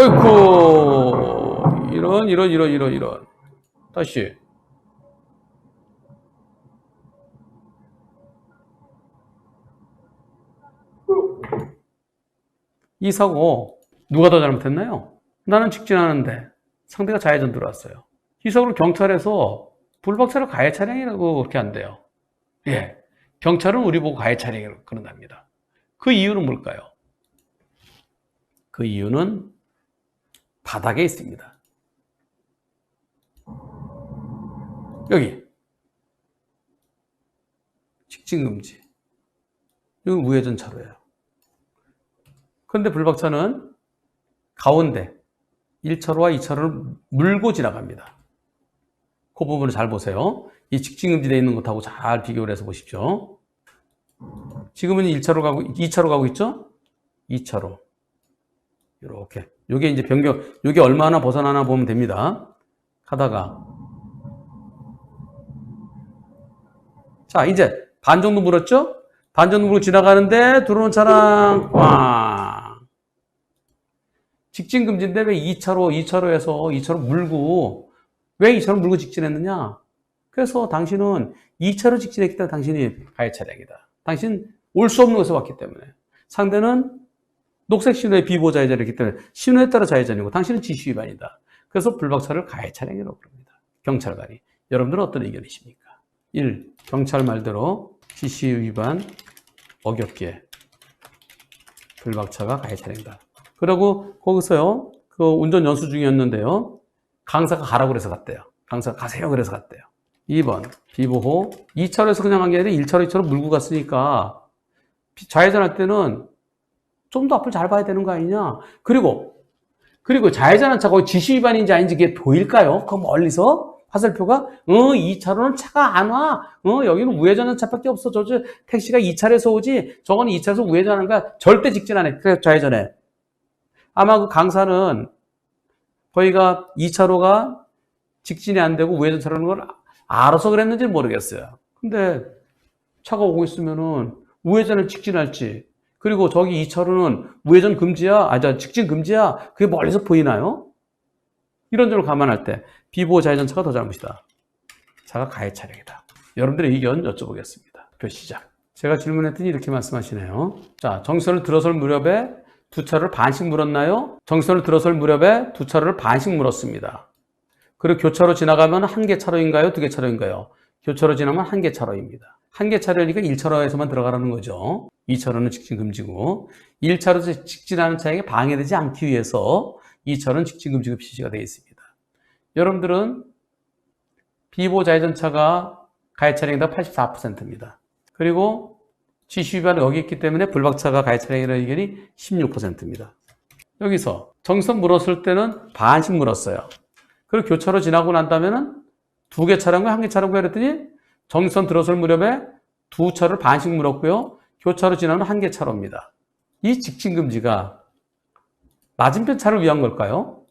어이쿠 이런 이런 이런 이런 이런 다시 이 사고 누가 더 잘못했나요? 나는 직진하는데 상대가 좌회전 들어왔어요. 이 사고를 경찰에서 불박차를 가해 차량이라고 그렇게 한대요. 예. 경찰은 우리 보고 가해 차량이라고 그런답니다. 그 이유는 뭘까요? 그 이유는 바닥에 있습니다. 여기. 직진금지. 여기 우회전 차로예요. 그런데 불박차는 가운데 1차로와 2차로를 물고 지나갑니다. 그 부분을 잘 보세요. 이 직진금지되어 있는 것하고 잘 비교를 해서 보십시오. 지금은 1차로 가고, 2차로 가고 있죠? 2차로. 이렇게. 요게 이제 변경, 요게 얼마나 벗어나나 보면 됩니다. 가다가. 자, 이제 반 정도 물었죠? 반 정도 물고 지나가는데 들어오는 차량, 와. 직진 금지인데 왜 2차로, 2차로에서 2차로 물고, 왜 2차로 물고 직진했느냐? 그래서 당신은 2차로 직진했기 때문에 당신이 가해 차량이다. 당신 올 수 없는 곳에 왔기 때문에. 상대는 녹색 신호의 비보 좌회전이기 때문에 신호에 따라 좌회전이고 당신은 지시 위반이다. 그래서 불박차를 가해 차량이라고 부릅니다. 경찰관이. 여러분들은 어떤 의견이십니까? 1. 경찰 말대로 지시 위반 어겹게 불박차가 가해 차량이다. 그리고 거기서요, 그 운전 연수 중이었는데요, 강사가 가라고 그래서 갔대요. 강사가 가세요 그래서 갔대요. 2번 비보호 2차로에서 그냥 간 게 아니라 1차로 2차로 물고 갔으니까 좌회전할 때는 좀 더 앞을 잘 봐야 되는 거 아니냐 그리고 그리고 좌회전한 차가 지시 위반인지 아닌지 그게 보일까요? 그 멀리서 화살표가 어 2차로는 차가 안 와. 어 여기는 우회전하는 차밖에 없어. 저, 저 택시가 2차로에서 오지. 저거는 2차로에서 우회전하는 거야. 절대 직진 안 해. 그래 좌회전해. 아마 그 강사는 거기가 2차로가 직진이 안 되고 우회전 차로는 걸 알아서 그랬는지 모르겠어요. 근데 차가 오고 있으면은 우회전을 직진할지 그리고 저기 2차로는 우회전 금지야, 아, 저 직진 금지야. 그게 멀리서 보이나요? 이런 점을 감안할 때 비보호 좌회전 차가 더 잘못이다. 차가 가해 차량이다. 여러분들의 의견 여쭤보겠습니다. 표 시작. 제가 질문했더니 이렇게 말씀하시네요. 자, 정선을 들어설 무렵에 두 차를 반씩 물었나요? 정선을 들어설 무렵에 두 차를 반씩 물었습니다. 그리고 교차로 지나가면 한 개 차로인가요? 두 개 차로인가요? 교차로 지나면 한 개 차로입니다. 한 개 차로니까 1차로에서만 들어가라는 거죠. 2차로는 직진 금지고 1차로에서 직진하는 차에게 방해되지 않기 위해서 2차로는 직진 금지가 표시가 되어 있습니다. 여러분들은 비보 좌회전차가 가해 차량이다 84%입니다. 그리고 지시 위반이 여기 있기 때문에 불박차가 가해 차량이라는 의견이 16%입니다. 여기서 정선 물었을 때는 반씩 물었어요. 그리고 교차로 지나고 난 다음에는 두개 차량과 한 개 차량과 그랬더니 정선 들어설 무렵에 두 차를 반씩 물었고요. 교차로 지나는 한개 차로입니다. 이 직진 금지가 맞은편 차를 위한 걸까요?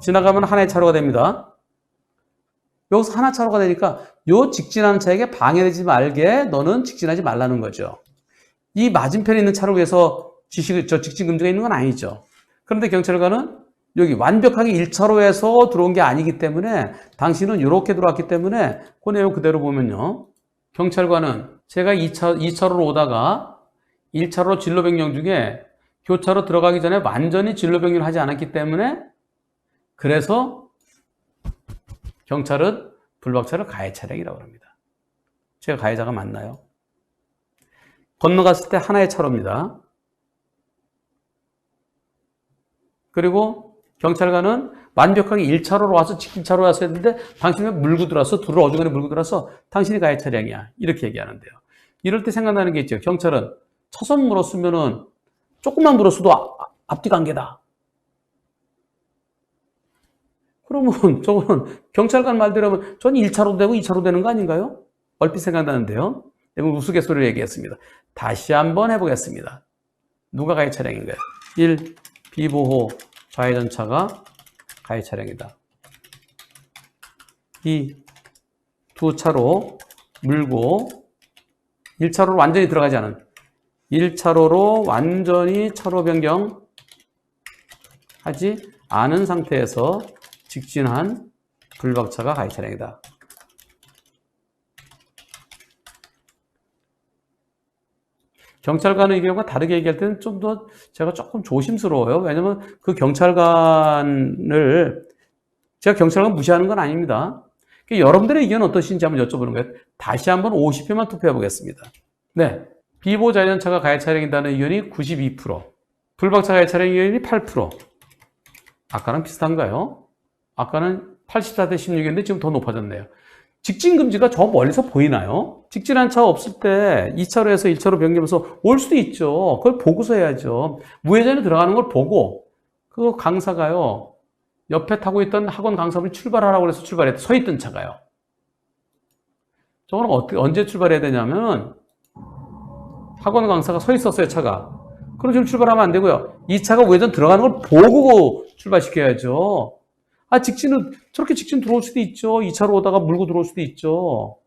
지나가면 하나의 차로가 됩니다. 여기서 하나 차로가 되니까 요 직진하는 차에게 방해되지 말게 너는 직진하지 말라는 거죠. 이 맞은편에 있는 차를 위해서 지시, 저 직진 금지가 있는 건 아니죠. 그런데 경찰관은 여기 완벽하게 1차로에서 들어온 게 아니기 때문에 당신은 이렇게 들어왔기 때문에 그 내용 그대로 보면요. 경찰관은 제가 2차, 2차로로 오다가 1차로 진로 변경 중에 교차로 들어가기 전에 완전히 진로 변경을 하지 않았기 때문에 그래서 경찰은 불박차를 가해 차량이라고 합니다. 제가 가해자가 맞나요? 건너갔을 때 하나의 차로입니다. 그리고 경찰관은 완벽하게 1차로로 와서 직진 차로 와서 했는데 당신이 물고 들어와서 둘을 어중간에 물고 들어와서 당신이 가해 차량이야. 이렇게 얘기하는데요. 이럴 때 생각나는 게 있죠. 경찰은 차선 물었으면은 조금만 물었어도 아, 앞뒤 관계다. 그러면 저거는 경찰관 말대로 하면 전 1차로 되고 2차로 되는 거 아닌가요? 얼핏 생각나는데요. 이건 우스갯소리를 얘기했습니다. 다시 한번 해보겠습니다. 누가 가해 차량인가요? 1. 비보호 좌회전차가 가해 차량이다. 2. 두 차로 물고 1차로로 완전히 들어가지 않은 1차로로 완전히 차로 변경 하지 않은 상태에서 직진한 불박차가 가해 차량이다. 경찰관의 의견과 다르게 얘기할 때는 좀 더 제가 조금 조심스러워요. 왜냐면 그 경찰관을 제가 경찰관 무시하는 건 아닙니다. 그러니까 여러분들의 의견은 어떠신지 한번 여쭤보는 거예요. 다시 한번 50표만 투표해 보겠습니다. 네. 비보 자전차가 가해 차량이다는 의견이 92%, 불박차 가해 차량 의견이 8%. 아까랑 비슷한가요? 아까는 84대 16인데 지금 더 높아졌네요. 직진 금지가 저 멀리서 보이나요? 직진한 차 없을 때 2차로에서 1차로 변경해서 올 수도 있죠. 그걸 보고서 해야죠. 우회전에 들어가는 걸 보고 그 강사가요. 옆에 타고 있던 학원 강사분이 출발하라고 해서 출발했 서 있던 차가요. 저거는 어떻게 언제 출발해야 되냐면 학원 강사가 서 있었어요, 차가. 그럼 지금 출발하면 안 되고요. 이 차가 우회전 들어가는 걸 보고 출발시켜야죠. 아, 직진은, 저렇게 직진 들어올 수도 있죠. 2차로 오다가 물고 들어올 수도 있죠.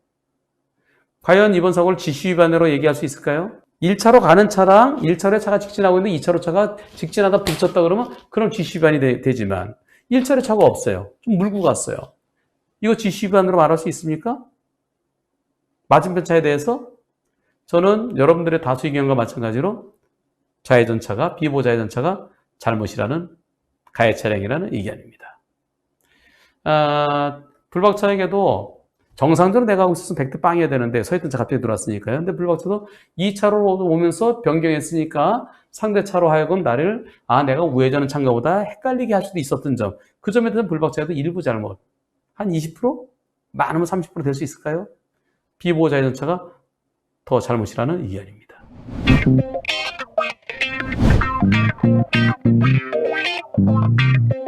과연 이번 사고를 지시 위반으로 얘기할 수 있을까요? 1차로 가는 차랑 1차로에 차가 직진하고 있는데 2차로 차가 직진하다 부딪혔다 그러면 그럼 지시 위반이 되, 지만 1차로에 차가 없어요. 좀 물고 갔어요. 이거 지시 위반으로 말할 수 있습니까? 맞은편 차에 대해서 저는 여러분들의 다수 의견과 마찬가지로 좌회전차가 비보 좌회전차가 잘못이라는 가해 차량이라는 의견입니다. 아, 불박차에게도 정상적으로 내가 하고 있었으면 100대 빵이어야 되는데 서 있던 차 갑자기 들어왔으니까요. 근데 불박차도 2차로로 오면서 변경했으니까 상대 차로 하여금 나를 아 내가 우회전은 찬거보다 헷갈리게 할 수도 있었던 점. 그 점에 대해서 불박차에도 일부 잘못. 한 20%? 많으면 30%될 수 있을까요? 비보호자 전차가 더 잘못이라는 의견입니다. Thank you.